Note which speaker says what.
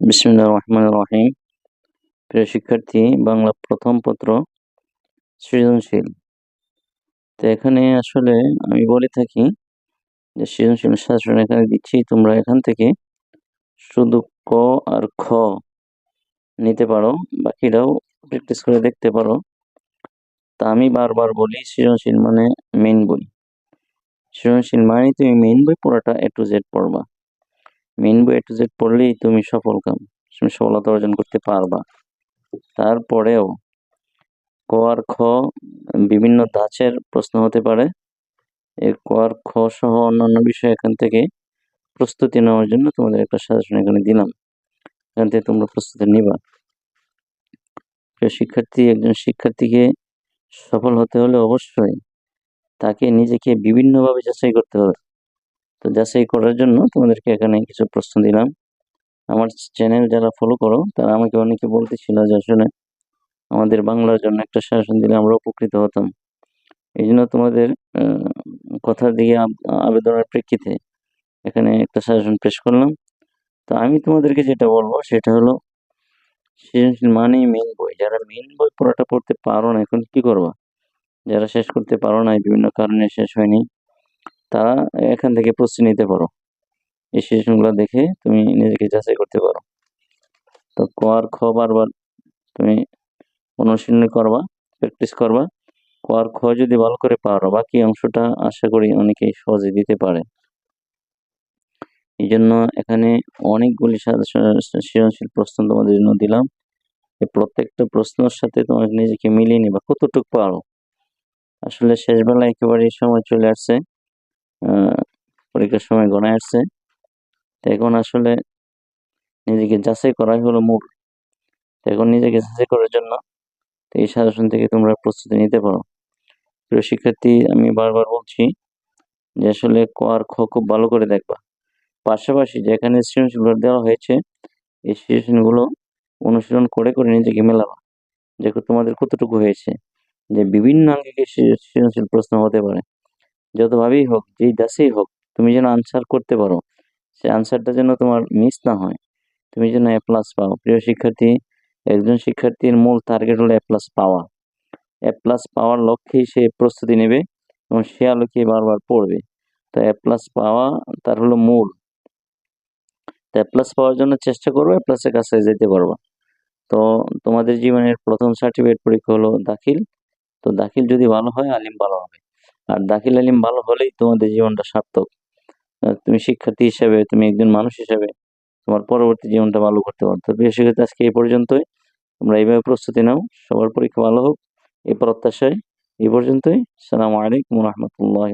Speaker 1: বিসমুল্লাহ রহমান রহিম। প্রিয় শিক্ষার্থী, বাংলা প্রথম পত্র, সৃজনশীল। তো এখানে আসলে আমি বলে থাকি যে সৃজনশীল শাসন এখানে দিচ্ছি, তোমরা এখান থেকে শুধু ক আর খ নিতে পারো বাকিরাও প্র্যাকটিস করে দেখতে পারো। তা আমি বারবার বলি, সৃজনশীল মানে মেন বই। সৃজনশীল মানে তুমি মেন বই পুরোটা এ টু জেড পড়বা। মেন বই এ টু জেড পড়লেই তুমি সফল কাম, তুমি সফলতা অর্জন করতে পারবা। তারপরেও ক আর খ বিভিন্ন ধাঁচের প্রশ্ন হতে পারে। এই ক আর খ সহ অন্যান্য বিষয় এখান থেকে প্রস্তুতি নেওয়ার জন্য তোমাদের একটা সাজেশন এখানে দিলাম। এখান থেকে তোমরা প্রস্তুতি নিবা। শিক্ষার্থী, একজন শিক্ষার্থীকে সফল হতে হলে অবশ্যই তাকে নিজেকে বিভিন্নভাবে যাচাই করতে হবে। তো যাচাই করার জন্য তোমাদেরকে এখানে কিছু প্রশ্ন দিলাম। আমার চ্যানেল যারা ফলো করো, তারা আমাকে অনেকে বলতেছিল যে আসলে আমাদের বাংলার জন্য একটা শাসন দিলে আমরা উপকৃত হতাম। এই জন্য তোমাদের কথার দিকে আবেদনের প্রেক্ষিতে এখানে একটা শাসন পেশ করলাম। তো আমি তোমাদেরকে যেটা বলব সেটা হলো সৃজনশীল মানেই মেন বই। যারা মেন বই পড়াটা পড়তে পারো না, এখন কি করবা? যারা শেষ করতে পারো না বিভিন্ন কারণে শেষ হয়নি। তারা এখান থেকে প্রস্তুতি নিতে পারো। এই সিচুয়েশনগুলো দেখে তুমি নিজেকে যাচাই করতে পারো। তো ক আর খ বারবার তুমি অনুশীলন করবা, প্র্যাকটিস করবা। ক আর খ যদি ভালো করে পারো, বাকি অংশটা আশা করি অনেকেই সহজে দিতে পারে। এই জন্য এখানে অনেকগুলি সৃজনশীল প্রশ্ন তোমাদের জন্য দিলাম। প্রত্যেকটা প্রশ্নের সাথে তোমাকে নিজেকে মিলিয়ে নিবা, কতটুকু পারো। আসলে শেষবেলা একেবারে সময় চলে আসছে। পরীক্ষার সময় গণায় আসছে। এখন আসলে নিজেকে যাচাই করাই হলো মূল। এখন নিজেকে যাচাই করার জন্য এই সাজেশন থেকে তোমরা প্রস্তুতি নিতে পারো। প্রিয় শিক্ষার্থী, আমি বারবার বলছি যে আসলে ক আর খ খুব ভালো করে দেখবা। পাশাপাশি যেখানে সৃজনশীলগুলো দেওয়া হয়েছে, এই সৃজনশীলগুলো অনুশীলন করে করে নিজেকে মেলাবা। দেখো তোমাদের কতটুকু হয়েছে, যে বিভিন্ন আঙ্গিকে সৃজনশীল প্রশ্ন হতে পারে। যতভাবেই হোক, যেই দাসেই হোক, তুমি যেন আনসার করতে পারো। সে আনসারটা যেন তোমার মিস না হয়। তুমি যেন এ প্লাস পাও। প্রিয় শিক্ষার্থী, একজন শিক্ষার্থীর মূল টার্গেট হলো এ প্লাস পাওয়া। এ প্লাস পাওয়ার লক্ষ্যেই সে প্রস্তুতি নেবে এবং সে আলোকে বারবার পড়বে। তো এ প্লাস পাওয়া তার হলো মূল। তো এ প্লাস পাওয়ার জন্য চেষ্টা করব এ প্লাসের কাছে যেতে পারব। তো তোমাদের জীবনের প্রথম সার্টিফিকেট পরীক্ষা হলো দাখিল। তো দাখিল যদি ভালো হয়, আলিম ভালো হবে। আর দাখিল আলিম ভালো হলেই তোমাদের জীবনটা সার্থক। তুমি শিক্ষার্থী হিসাবে, তুমি একজন মানুষ হিসাবে তোমার পরবর্তী জীবনটা ভালো করতে পারো। তো বিশেষ শিক্ষার্থী, আজকে এই পর্যন্তই। তোমরা এইভাবে প্রস্তুতি নাও। সবার পরীক্ষা ভালো হোক। এই প্রত্যাশায় এই পর্যন্তই। সালামু আলাইকুম রহমতুল্লাহ